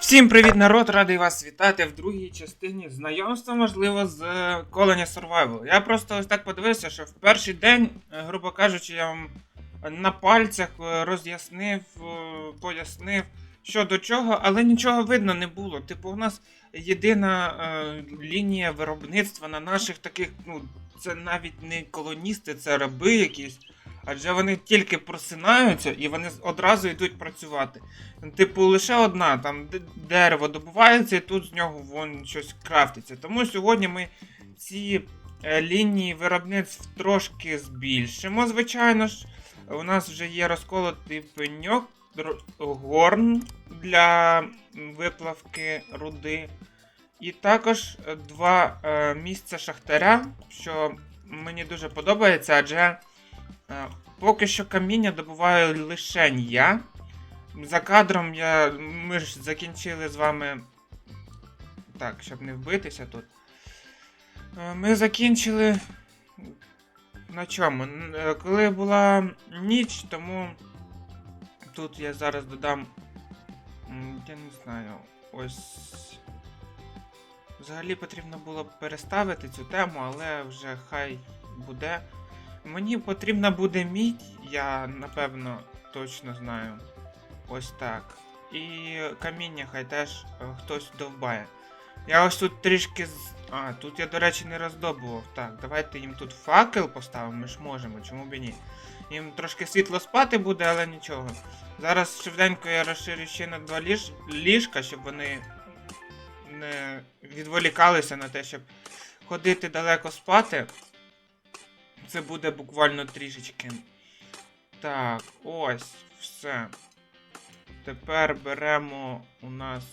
Всім привіт, народ! Радий вас вітати в другій частині знайомства, можливо, з е, Colony Survival. Я просто ось так подивився, що в перший день, е, грубо кажучи, я вам на пальцях е, роз'яснив, пояснив, що до чого, але нічого видно не було. Типу, у нас єдина лінія виробництва на наших таких, ну, це навіть не колоністи, це раби якісь. Адже вони тільки просинаються і вони одразу йдуть працювати. Типу, лише одна, там дерево добувається, і тут з нього вон щось крафтиться. Тому сьогодні ми ці е, лінії виробництв трошки збільшимо, звичайно ж. У нас вже є розколотий пеньок, горн для виплавки руди. І також два е, місця шахтаря, що мені дуже подобається, адже поки що каміння добуваю лише я. За кадром я. Ми ж закінчили з вами. Так, щоб не вбитися тут. Е, Ми закінчили. На чому? Е, Коли була ніч, тому тут я зараз додам. Я не знаю. Ось. Взагалі потрібно було б переставити цю тему, але вже хай буде. Мені потрібна буде мідь, я напевно точно знаю. Ось так. І каміння хай теж е, хтось довбає. Я ось тут трішки з. А, тут я, до речі, не роздобував. Так, давайте їм тут факел поставимо, ми ж можемо, чому б і ні. Їм трошки світло спати буде, але нічого. Зараз швиденько я розширю ще на два ліж... ліжка, щоб вони не відволікалися на те, щоб ходити далеко спати. Це буде буквально трішечки. Так, ось, все. Тепер беремо у нас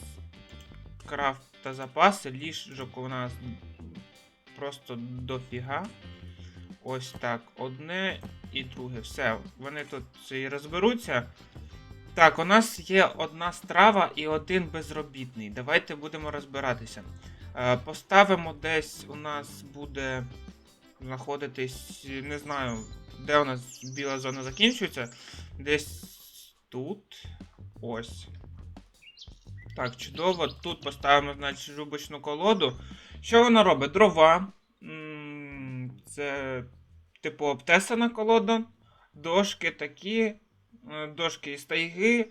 крафт та запаси. Ліжок у нас просто дофіга. Ось так. Одне і друге. Все. Вони тут і розберуться. Так, у нас є одна страва і один безробітний. Давайте будемо розбиратися. Е, Поставимо десь у нас буде знаходитись, не знаю, де у нас біла зона закінчується. Десь тут. Ось. Так, чудово. Тут поставимо, значить, рубочну колоду. Що вона робить? Дрова. Це, типу, обтесана колода. Дошки такі. е, Дошки із тайги.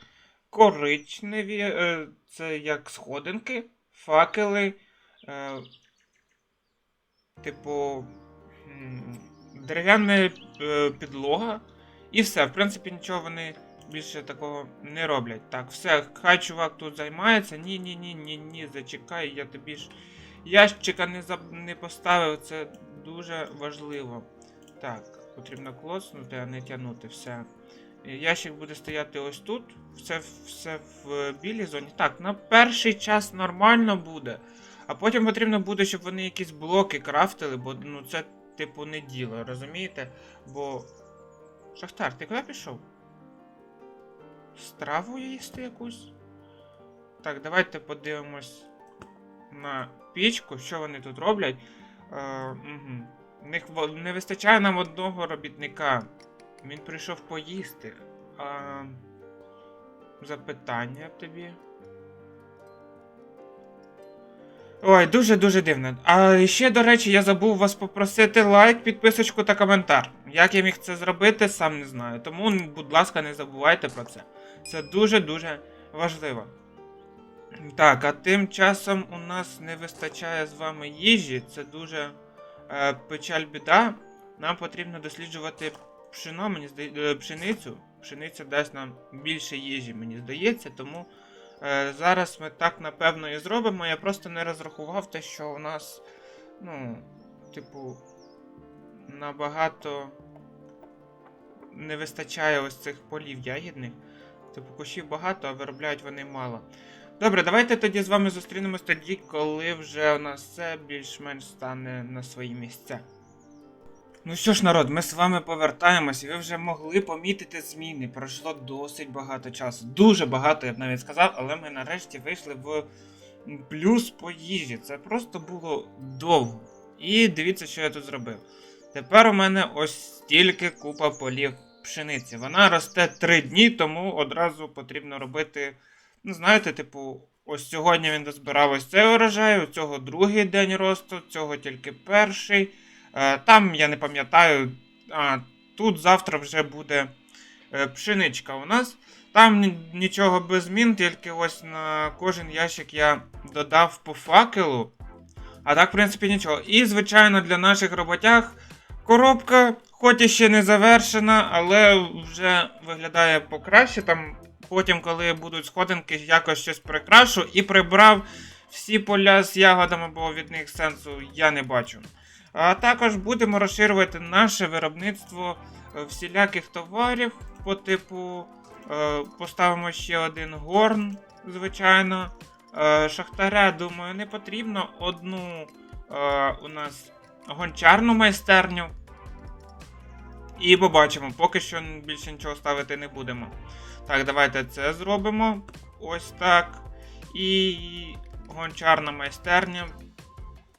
Коричневі. е, Це як сходинки, факели. е, Типу. Дерев'яна е, підлога. І все. В принципі, нічого вони більше такого не роблять. Так, все, хай чувак тут займається. Ні, ні, ні, зачекай, я тобі ж ящика не, заб... не поставив, це дуже важливо. Так, потрібно клоцнути, а не тягнути все. Ящик буде стояти ось тут. Все, все в білій зоні. Так, на перший час нормально буде. А потім потрібно буде, щоб вони якісь блоки крафтили, бо ну це типу не діло, розумієте? Бо. Шахтар, ти куди пішов? Страву їсти якусь? Так, давайте подивимось на пічку, що вони тут роблять. Е, угу. не, не вистачає нам одного робітника. Він прийшов поїсти. А, запитання тобі. Ой, дуже-дуже дивно. А ще, до речі, я забув вас попросити лайк, підписочку та коментар. Як я міг це зробити, сам не знаю. Тому, будь ласка, не забувайте про це. Це дуже-дуже важливо. Так, а тим часом у нас не вистачає з вами їжі. Це дуже е, печаль біда. Нам потрібно досліджувати пшено, мені здається, пшеницю. Пшениця дасть нам більше їжі, мені здається, тому е, зараз ми так напевно і зробимо. Я просто не розрахував те, що у нас, ну, типу, набагато не вистачає ось цих полів ягідних. Типу, кущів багато, а виробляють вони мало. Добре, давайте тоді з вами зустрінемось тоді, коли вже у нас все більш-менш стане на свої місця. Ну що ж, народ, ми з вами повертаємось, і ви вже могли помітити зміни. Пройшло досить багато часу. Дуже багато, я б навіть сказав, але ми нарешті вийшли в плюс по їжі. Це просто було довго. І дивіться, що я тут зробив. Тепер у мене ось стільки купа полів пшениці. Вона росте 3 дні, тому одразу потрібно робити, ну знаєте, типу, Ось сьогодні він дозбирав ось цей урожай, у цього другий день росту, цього тільки перший. Е, Там я не пам'ятаю, а тут завтра вже буде е, пшеничка у нас. Там нічого без змін, тільки ось на кожен ящик я додав по факелу. А так, в принципі, нічого. І, звичайно, для наших роботяг коробка, хоч і ще не завершена, але вже виглядає покраще. Там потім, коли будуть сходинки, якось щось прикрашу і прибрав всі поля з ягодами, бо від них сенсу я не бачу. А також будемо розширювати наше виробництво е, всіляких товарів по типу. е, Поставимо ще один горн, звичайно. Е, Шахтаря, думаю, не потрібно одну у нас гончарну майстерню. І побачимо, поки що більше нічого ставити не будемо. Так, давайте це зробимо. Ось так. І гончарна майстерня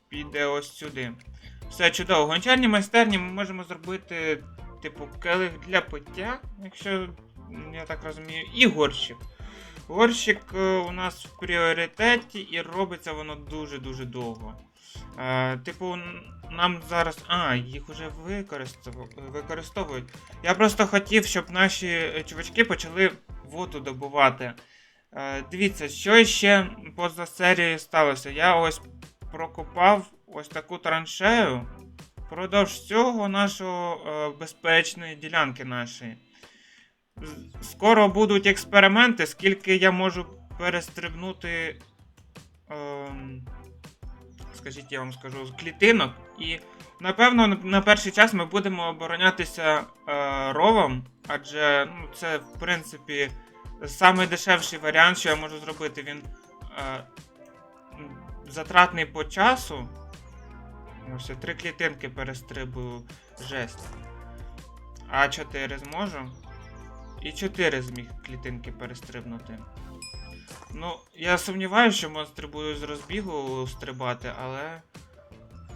піде ось сюди. Все чудово. В гончарній майстерні ми можемо зробити, типу, келих для пиття, якщо я так розумію, і горщик. Горщик е, у нас в пріоритеті і робиться воно дуже-дуже довго. Е, типу, нам зараз. А, їх вже використовують. Я просто хотів, щоб наші чувачки почали воду добувати. Е, дивіться, що ще поза серією сталося. Я ось прокопав ось таку траншею продовж цього нашого е, безпечної ділянки нашої. Скоро будуть експерименти, скільки я можу перестрибнути. Ем, скажіть, я вам скажу, з клітинок. І напевно на- перший час ми будемо оборонятися е, ровом, адже ну, це, в принципі, самий дешевший варіант, що я можу зробити. Він е, затратний по часу. Ось я три клітинки перестрибую жесть. А 4 зможу. І 4 зміг клітинки перестрибнути. Ну, я сумніваюся, що монстри будуть з розбігу стрибати, але.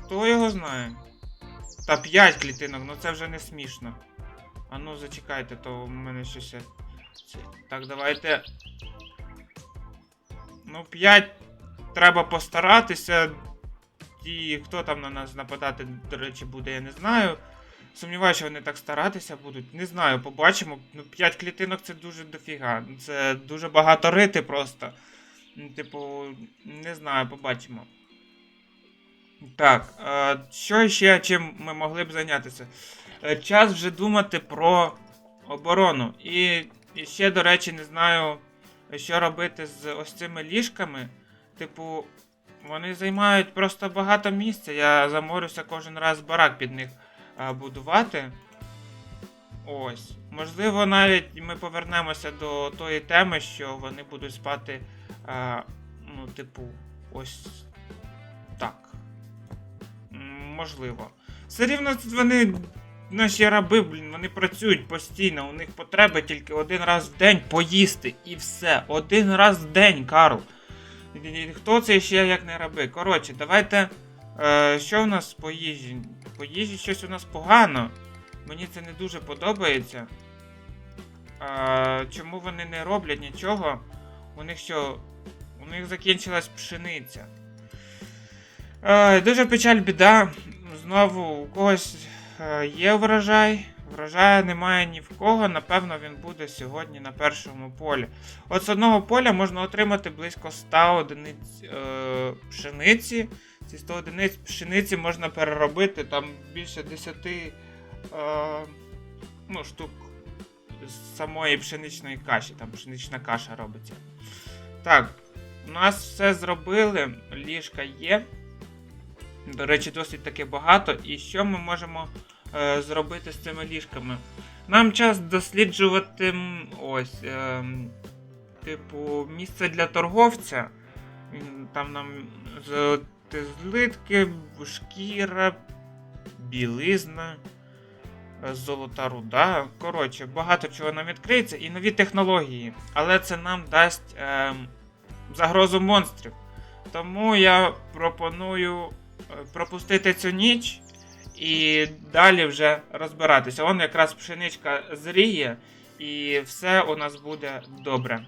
Хто його знає? Та 5 клітинок, ну це вже не смішно. А ну зачекайте, то в мене щось. Так, давайте. Ну, 5 треба постаратися. І хто там на нас нападати, до речі, буде, я не знаю. Сумніваюся, що вони так старатися будуть. Не знаю, побачимо. Ну, 5 клітинок це дуже дофіга. Це дуже багато рити просто. Ну, Типу, не знаю, побачимо. Так, що ще чим ми могли б зайнятися? Е, час вже думати про оборону. І ще, до речі, не знаю, що робити з ось цими ліжками. Типу, вони займають просто багато місця. Я заморюся кожен раз барак під них а, будувати. Ось. Можливо, навіть ми повернемося до тої теми, що вони будуть спати. А, ну, типу, ось так. Можливо. Все рівно вони. Наші раби, блін, вони працюють постійно, у них потреба тільки один раз в день поїсти і все. Один раз в день, Карл. Хто це ще як не раби? Коротше, давайте. Е, що в нас по їжі? По їжі щось у нас погано. Мені це не дуже подобається. Е, чому вони не роблять нічого? У них що? У них закінчилась пшениця. Е, дуже печаль біда. Знову у когось е, є врожай. Врожаю немає ні в кого. Напевно, він буде сьогодні на першому полі. От з одного поля можна отримати близько 100 одиниць е, пшениці. Ці 100 одиниць пшениці можна переробити там більше 10 е, ну, штук з самої пшеничної каші. Там пшенична каша робиться. Так, у нас все зробили. Ліжка є. До речі, досить таки багато. І що ми можемо е, зробити з цими ліжками? Нам час досліджувати ось. Е, типу, місце для торговця. Там нам золоті злитки, шкіра, білизна, е, золота руда. Коротше, багато чого нам відкриється і нові технології. Але це нам дасть е, загрозу монстрів. Тому я пропоную е, пропустити цю ніч і далі вже розбиратися. Вон якраз пшеничка зріє, і все у нас буде добре.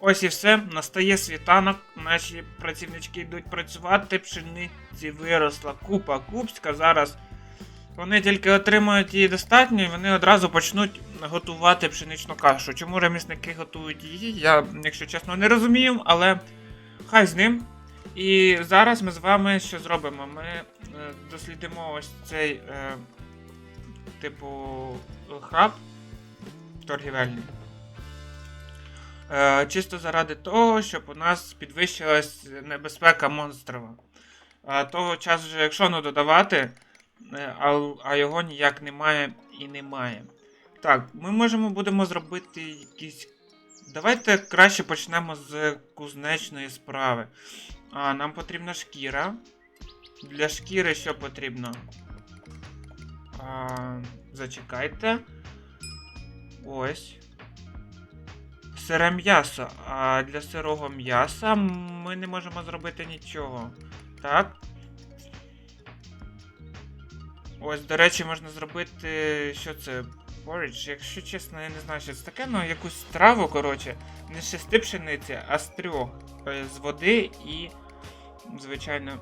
Ось і все. Настає світанок. Наші працівнички йдуть працювати. Пшениці виросла купа купська. Зараз вони тільки отримають її достатньо, і вони одразу почнуть готувати пшеничну кашу. Чому ремісники готують її? Я, якщо чесно, не розумію, але хай з ним. І зараз ми з вами що зробимо? Ми е, дослідимо ось цей, е, типу, хаб торгівельний. Е, чисто заради того, щоб у нас підвищилась небезпека монстрова. А того часу, якщо не додавати, е, а, а його ніяк немає і немає. Так, ми можемо будемо зробити якісь. Давайте краще почнемо з кузнечної справи. А, нам потрібна шкіра. Для шкіри що потрібно? А, зачекайте. Ось. Сире м'ясо. А для сирого м'яса ми не можемо зробити нічого. Так. Ось, до речі, можна зробити. Що це? Порідж, якщо чесно, я не знаю, що це таке, ну якусь траву, коротше, не з шести пшениці, а з трьох. Е, З води і, звичайно,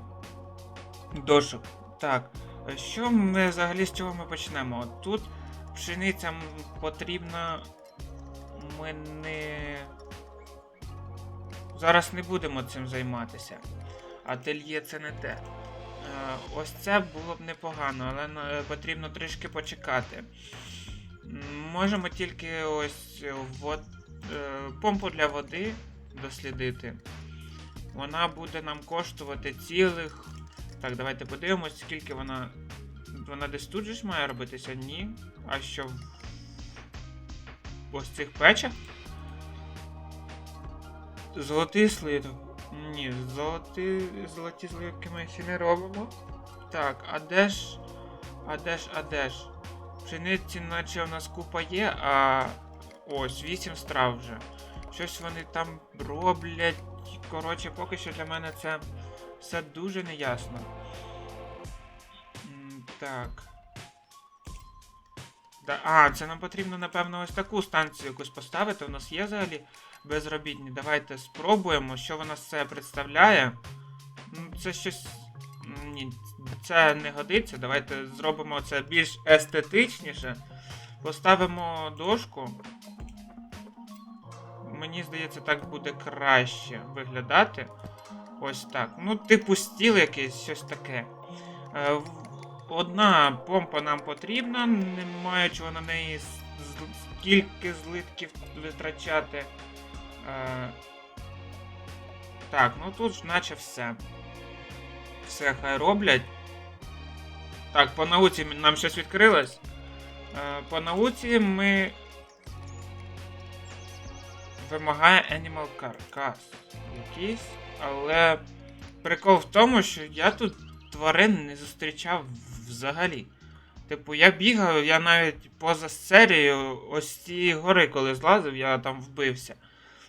дошок. Так. Що ми взагалі з чого ми почнемо? От Тут пшениця м, потрібна. Ми не. Зараз не будемо цим займатися. Ательє це не те. Е, Ось це було б непогано, але е, потрібно трішки почекати. Можемо тільки ось е, вод... е, помпу для води дослідити. Вона буде нам коштувати цілих. Так, давайте подивимось, скільки вона. Вона десь тут же ж має робитися? Ні. А що? в Ось цих печах? Золотий слід. Ні, золоті, золоті сливки ми ще не робимо. Так, а де ж. А де ж, а де ж? Пшениці, наче у нас купа є, а. Ось, 8 страв вже. Щось вони там роблять. Коротше, поки що для мене це все дуже неясно. Так. Да, а, це нам потрібно, напевно, ось таку станцію якусь поставити. У нас є взагалі безробітні. Давайте спробуємо, що вона з себе представляє. Ну, це щось. Ні, це не годиться. Давайте зробимо це більш естетичніше. Поставимо дошку. Мені здається, так буде краще виглядати. Ось так. Ну, типу стіл якийсь, щось таке. Е, Одна помпа нам потрібна, не маючи на неї скільки злитків витрачати. Е, так, ну тут ж наче все. Все хай роблять. Так, по науці нам щось відкрилось. Е, по науці ми. Вимагає Animal Carcass якийсь, але прикол в тому, що я тут тварин не зустрічав взагалі. Типу, я бігав, я навіть поза серією, ось цієї гори, коли злазив, я там вбився.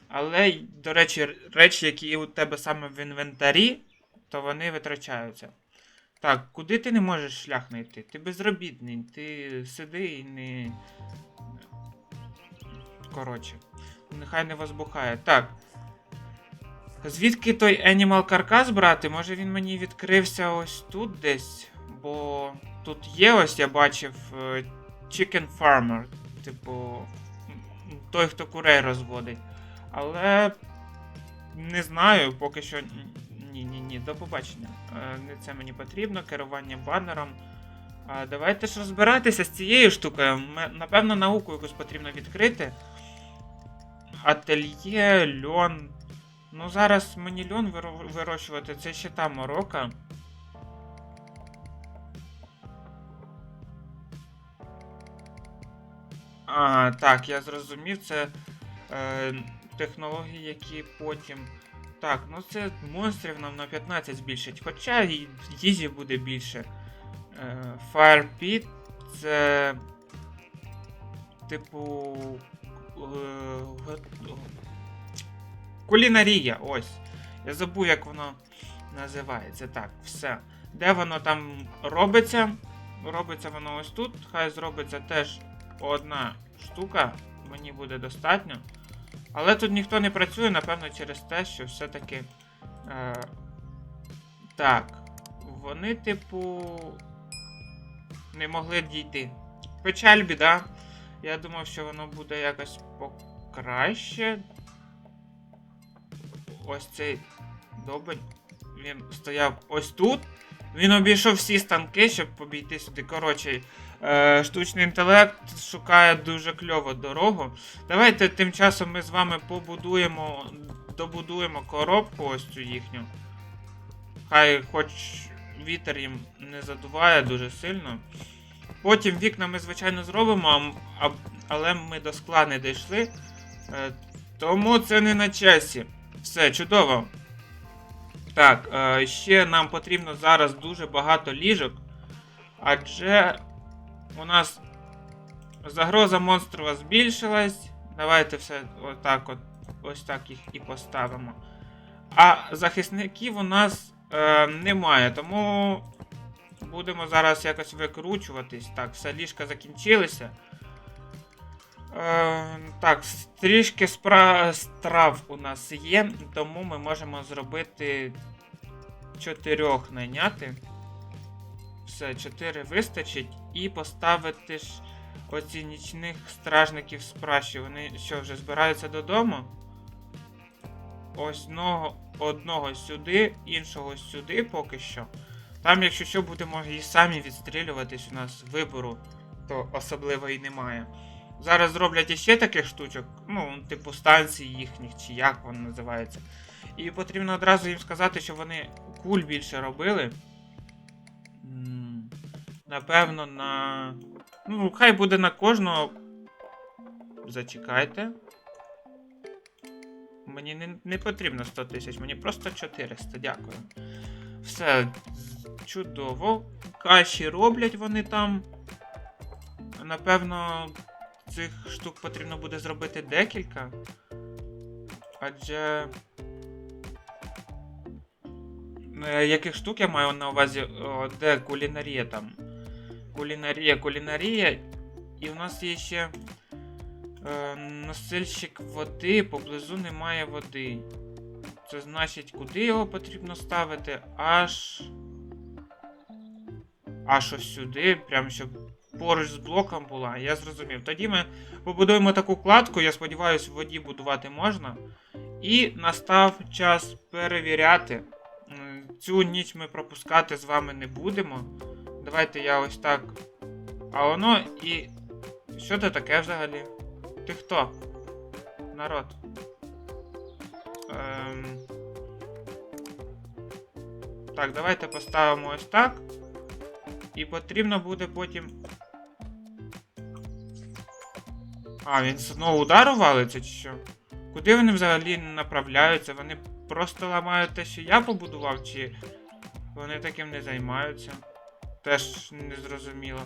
Але, до речі, речі, які у тебе саме в інвентарі, то вони витрачаються. Так, куди ти не можеш шлях знайти? Ти безробітний, ти сиди і не. Коротше, нехай не возбухає. Так. Звідки той Animal Carcass брати? Може він мені відкрився ось тут десь? Бо тут є ось я бачив е, Chicken Farmer. Типу, той, хто курей розводить. Але не знаю, поки що. Ні, ні, ні, до побачення. Е, Не це мені потрібно, керування банером. Давайте ж розбиратися з цією штукою. Напевно, науку якусь потрібно відкрити. Ательє, льон. Ну, зараз мені льон вирощувати, це ще та морока. А, так, я зрозумів, це е, технології, які потім. Так, ну це монстрів нам на 15 збільшить, хоча їжі буде більше. Е, Fire Pit це. Типу. Е, Кулінарія, ось. Я забув, як воно називається. Так, все. Де воно там робиться? Робиться воно ось тут. Хай зробиться теж одна штука. Мені буде достатньо. Але тут ніхто не працює, напевно, через те, що все-таки. Е, так. Вони, типу. Не могли дійти. Печаль, біда. Я думав, що воно буде якось покраще. Ось цей добень. Він стояв ось тут. Він обійшов всі станки, щоб обійти сюди. Коротше, штучний інтелект шукає дуже кльово дорогу. Давайте тим часом ми з вами побудуємо, добудуємо коробку ось цю їхню. Хай хоч вітер їм не задуває дуже сильно. Потім вікна ми, звичайно, зробимо, але ми до скла не дійшли. Е, Тому це не на часі. Все, чудово. Так, е, ще нам потрібно зараз дуже багато ліжок. Адже у нас загроза монстрова збільшилась. Давайте все отак от, ось так їх і поставимо. А захисників у нас е, немає, тому будемо зараз якось викручуватись. Так, все ліжка закінчилися. Е, так, трішки спра- страв у нас є, тому ми можемо зробити чотирьох найняти. Все, чотири вистачить. І поставити ж оці нічних стражників з пращі. Вони що, вже збираються додому? Ось одного, одного сюди, іншого сюди поки що. Там, якщо що, будемо і самі відстрілюватись, у нас вибору, то особливо і немає. Зараз зроблять іще таких штучок, ну, типу станцій їхніх, чи як воно називається. І потрібно одразу їм сказати, що вони куль більше робили. Напевно, на. Ну, хай буде на кожного. Зачекайте. Мені не, не потрібно 100 тисяч, мені просто 400, дякую. Все чудово. Каші роблять вони там. Напевно, цих штук потрібно буде зробити декілька. Адже. Е, Яких штук я маю на увазі, О, де кулінарія там? Кулінарія, кулінарія. І в нас є ще е, носильщик води, поблизу немає води. Це значить, куди його потрібно ставити? Аж. Аж ось сюди, прям щоб поруч з блоком була. Я зрозумів. Тоді ми побудуємо таку кладку, я сподіваюся, в воді будувати можна. І настав час перевіряти. Цю ніч ми пропускати з вами не будемо. Давайте я ось так. А воно і. Що це таке взагалі? Ти хто? Народ. Ем... Так, давайте поставимо ось так. І потрібно буде потім. А, він знову удару валиться чи що? Куди вони взагалі направляються? Вони просто ламають те, що я побудував, чи вони таким не займаються? Теж не зрозуміло.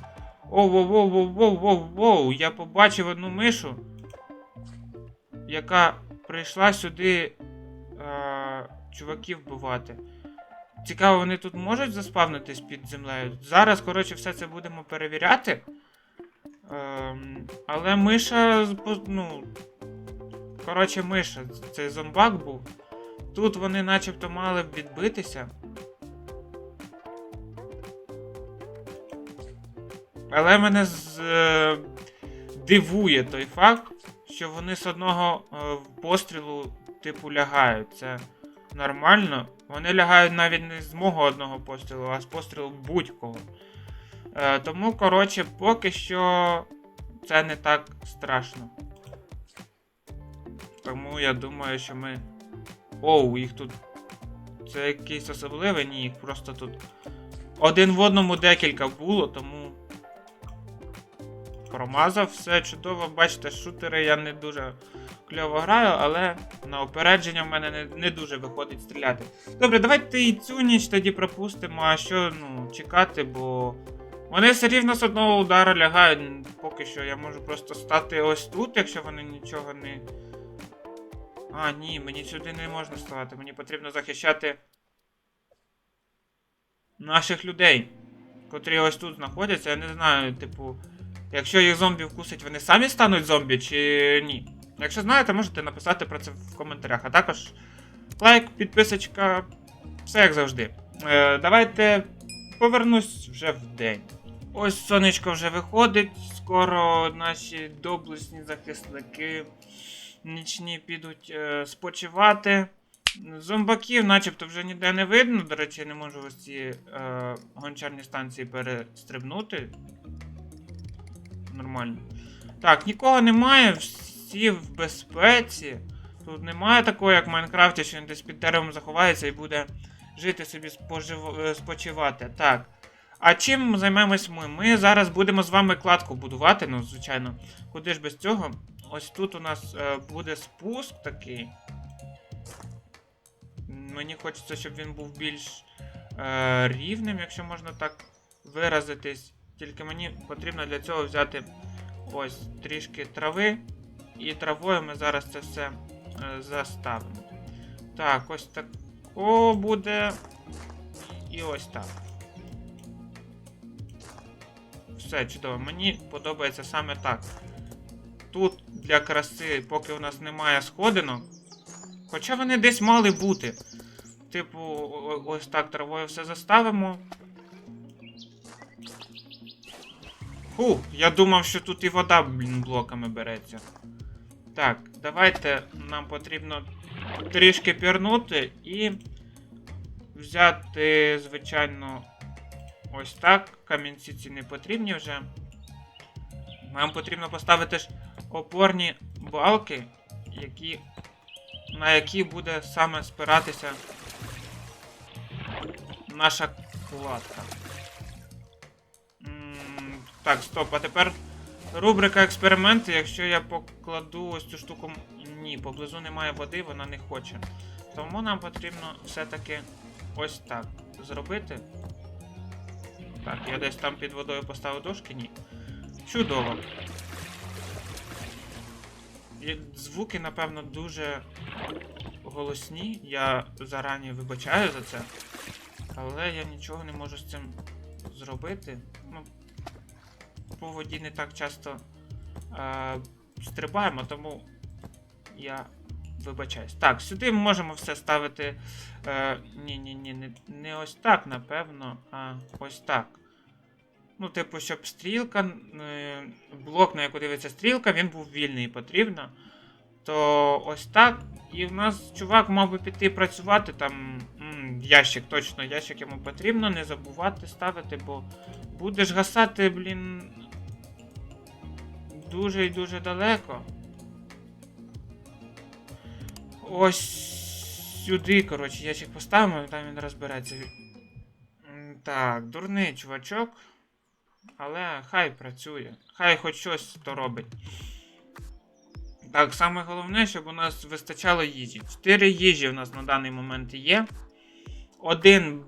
Оу, воу, воу, воу, воу, воу, воу, я побачив одну мишу, яка прийшла сюди е, чуваків вбивати. Цікаво, вони тут можуть заспавнитись під землею. Зараз, коротше, все це будемо перевіряти. Ем, але миша. Ну. Коротше, миша, цей зомбак був. Тут вони начебто мали б відбитися. Але мене з, е, дивує той факт, що вони з одного е, пострілу, типу, лягають. Це нормально. Вони лягають навіть не з мого одного пострілу, а з пострілу будь-кого. Е, тому, коротше, поки що це не так страшно. Тому я думаю, що ми. Оу, їх тут. Це якийсь особливий, ні, їх просто тут. Один в одному декілька було, тому. Промазав, все чудово, бачите, шутери я не дуже кльово граю, але на опередження в мене не, не дуже виходить стріляти. Добре, давайте і цю ніч тоді пропустимо, а що ну, чекати, бо вони все рівно з одного удару лягають. Поки що я можу просто стати ось тут, якщо вони нічого не. А, ні, мені сюди не можна ставати. Мені потрібно захищати наших людей, котрі ось тут знаходяться. Я не знаю, типу, якщо їх зомбі вкусить, вони самі стануть зомбі чи ні? Якщо знаєте, можете написати про це в коментарях. А також лайк, підписочка, все як завжди. Е, давайте повернусь вже в день. Ось сонечко вже виходить. Скоро наші доблесні захисники нічні підуть е, спочивати. Зомбаків, начебто, вже ніде не видно. До речі, я не можу ось ці е, гончарні станції перестрибнути. Нормально. Так, нікого немає, всі в безпеці. Тут немає такого, як в Майнкрафті, що він десь під деревом заховається і буде жити собі спожив... е, спочивати. Так. А чим займемось ми? Ми зараз будемо з вами кладку будувати, ну, звичайно. Куди ж без цього? Ось тут у нас е, буде спуск такий. Мені хочеться, щоб він був більш е, рівним, якщо можна так виразитись. Тільки мені потрібно для цього взяти ось трішки трави. І травою ми зараз це все е, заставимо. Так, ось так. Буде. І ось так. Все чудово. Мені подобається саме так. Тут для краси, поки у нас немає сходинок. Хоча вони десь мали бути. Типу, ось так травою все заставимо. Фу, я думав, що тут і вода, блін, блоками береться. Так, давайте нам потрібно трішки пірнути і взяти, звичайно, ось так. Камінці ці не потрібні вже. Нам потрібно поставити ж опорні балки, які, на які буде саме спиратися наша кладка. Так, стоп, а тепер рубрика експерименти. Якщо я покладу ось цю штуку. Ні, поблизу немає води, вона не хоче. Тому нам потрібно все-таки ось так зробити. Так, я десь там під водою поставив дошки, ні. Чудово. І Звуки, напевно, дуже голосні. Я зарані вибачаю за це. Але я нічого не можу з цим зробити. Ну, по воді не так часто е, стрибаємо, тому я вибачаюсь. Так, сюди ми можемо все ставити. Е, ні, ні, ні, не, не ось так, напевно, а ось так. Ну, типу, щоб стрілка, е, блок, на яку дивиться стрілка, він був вільний потрібно. То ось так. І в нас чувак мав би піти працювати там. ящик, точно, ящик йому потрібно, не забувати ставити, бо будеш гасати, блін. Дуже і дуже далеко. Ось сюди, коротше, ящик поставимо, і там він розбереться. Так, дурний чувачок. Але хай працює. Хай хоч щось то робить. Так, саме головне, щоб у нас вистачало їжі. Чотири їжі у нас на даний момент є. Один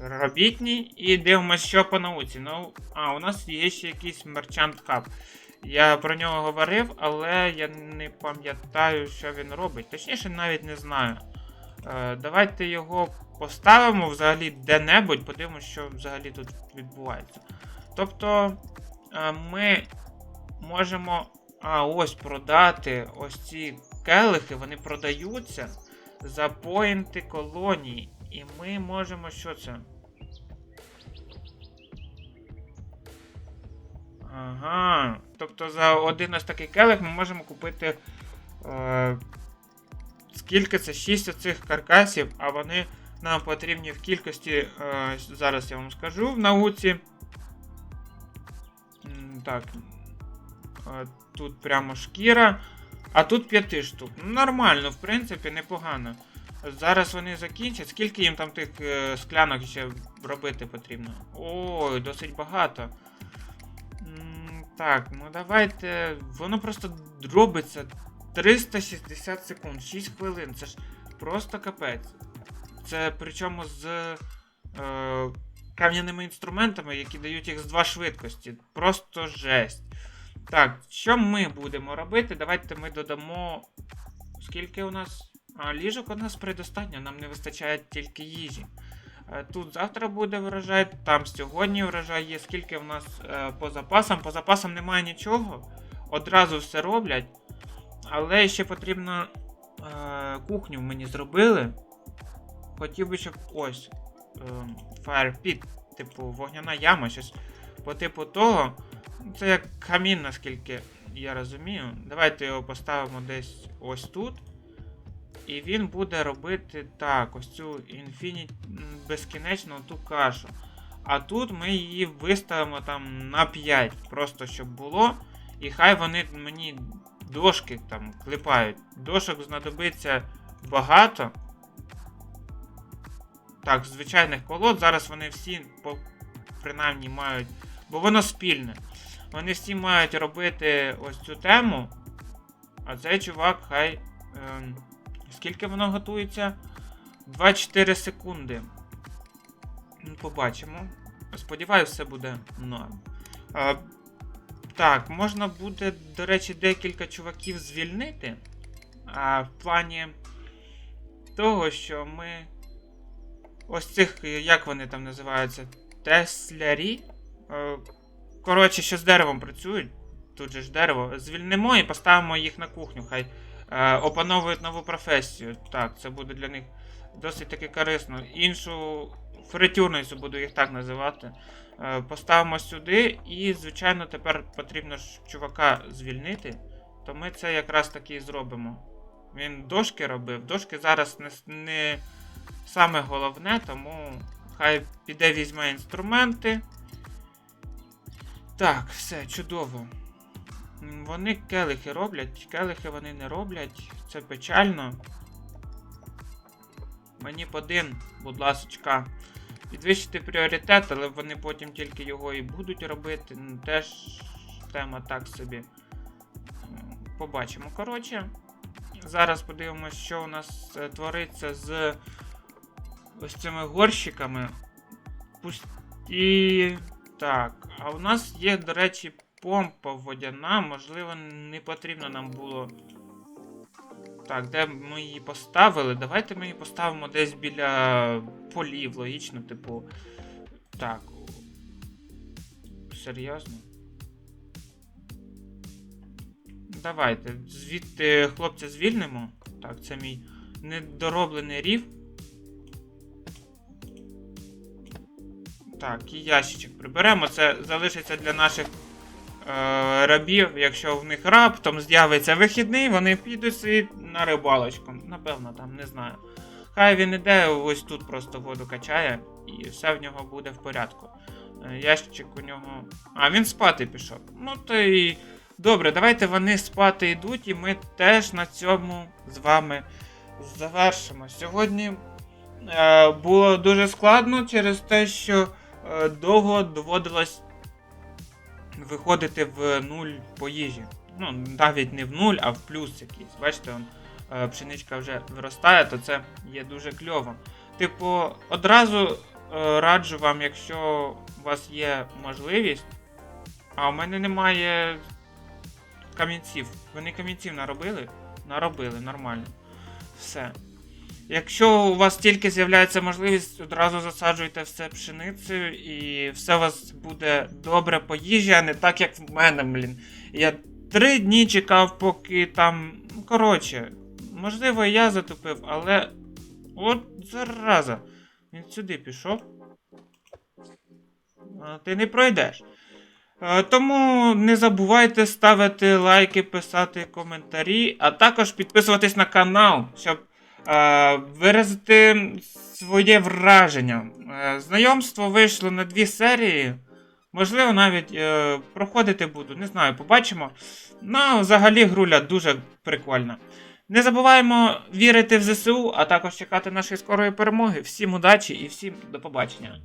безробітній і дивимося, що по науці. Ну, а, у нас є ще якийсь мерчант хаб. Я про нього говорив, але я не пам'ятаю, що він робить. Точніше, навіть не знаю. Е, давайте його поставимо взагалі де-небудь, подивимося, що взагалі тут відбувається. Тобто е, ми можемо а, ось продати ось ці келихи, вони продаються за поінти колонії. І ми можемо що це? Ага. Тобто за один ось такий келих ми можемо купити. Е, скільки це? 6 оцих каркасів, а вони нам потрібні в кількості. Е, зараз я вам скажу в науці. Так. Е, Тут прямо шкіра. А тут 5 штук. Ну, Нормально, в принципі, непогано. Зараз вони закінчать. Скільки їм там тих е, склянок ще робити потрібно? Ой, досить багато. Так, ну давайте. Воно просто робиться 360 секунд, 6 хвилин. Це ж просто капець. Це причому з е, кам'яними інструментами, які дають їх з два швидкості. Просто жесть. Так, що ми будемо робити? Давайте ми додамо. Скільки у нас. Ліжок у нас предостатньо, нам не вистачає тільки їжі. Е, Тут завтра буде врожай, там сьогодні врожай є. Скільки в нас е, по запасам? По запасам немає нічого. Одразу все роблять. Але ще потрібно е, кухню мені зробили. Хотів би, щоб ось Fire Pit, типу вогняна яма, щось по типу того. Це як камін, наскільки я розумію. Давайте його поставимо десь ось тут. І він буде робити так, ось цю інфініт безкінечну ту кашу. А тут ми її виставимо там на 5, просто щоб було. І хай вони мені дошки там клепають. Дошок знадобиться багато. Так, звичайних колод. Зараз вони всі по, принаймні мають. Бо воно спільне. Вони всі мають робити ось цю тему. А цей чувак хай. Ем, скільки воно готується? 2-4 секунди. Ну, Побачимо. Сподіваюся, все буде норм. А, так, можна буде, до речі, декілька чуваків звільнити. А в плані того, що ми. Ось цих, як вони там називаються? Теслярі. Коротше, що з деревом працюють. Тут же ж дерево. Звільнимо і поставимо їх на кухню. Хай опановують нову професію. Так, це буде для них досить таки корисно. Іншу фритюрницю буду їх так називати. Е, поставимо сюди, і, звичайно, тепер потрібно ж чувака звільнити. То ми це якраз таки і зробимо. Він дошки робив. Дошки зараз не, не саме головне, тому хай піде візьме інструменти. Так, все, чудово. Вони келихи роблять, келихи вони не роблять. Це печально. Мені б один, будь ласочка. Підвищити пріоритет, але вони потім тільки його і будуть робити. Ну, теж тема так собі. Побачимо. Коротше. Зараз подивимося, що у нас е, твориться з ось цими горщиками. Пусті. Так, а у нас є, до речі, помпа водяна. Можливо, не потрібно нам було. Так, де ми її поставили? Давайте ми її поставимо десь біля полів, логічно, типу. Так. Серйозно? Давайте. Звідти хлопця звільнимо. Так, це мій недороблений рів. Так, і ящичок приберемо. Це залишиться для наших рабів. Якщо в них раптом з'явиться вихідний, вони підуть собі на рибалочку. Напевно, там, не знаю. Хай він іде, ось тут просто воду качає, і все в нього буде в порядку. Е, ящичок у нього. А, він спати пішов. Ну то і. Добре, давайте вони спати йдуть, і ми теж на цьому з вами завершимо. Сьогодні е, було дуже складно через те, що е, довго доводилось виходити в нуль по їжі. Ну, навіть не в нуль, а в плюс якийсь. Бачите, он, е, пшеничка вже виростає, то це є дуже кльово. Типу, одразу е, раджу вам, якщо у вас є можливість, а у мене немає камінців. Вони камінців наробили? Наробили, нормально. Все. Якщо у вас тільки з'являється можливість, одразу засаджуйте все пшеницею, і все у вас буде добре по їжі, а не так, як в мене, блін. Я три дні чекав, поки там. Ну, коротше, можливо, я затупив, але. От зараза. Він сюди пішов. Ти не пройдеш. Е, Тому не забувайте ставити лайки, писати коментарі, а також підписуватись на канал, щоб виразити своє враження. Е, знайомство вийшло на дві серії. Можливо, навіть е, проходити буду, не знаю, побачимо. Ну, взагалі, груля дуже прикольна. Не забуваємо вірити в ЗСУ, а також чекати нашої скорої перемоги. Всім удачі і всім до побачення.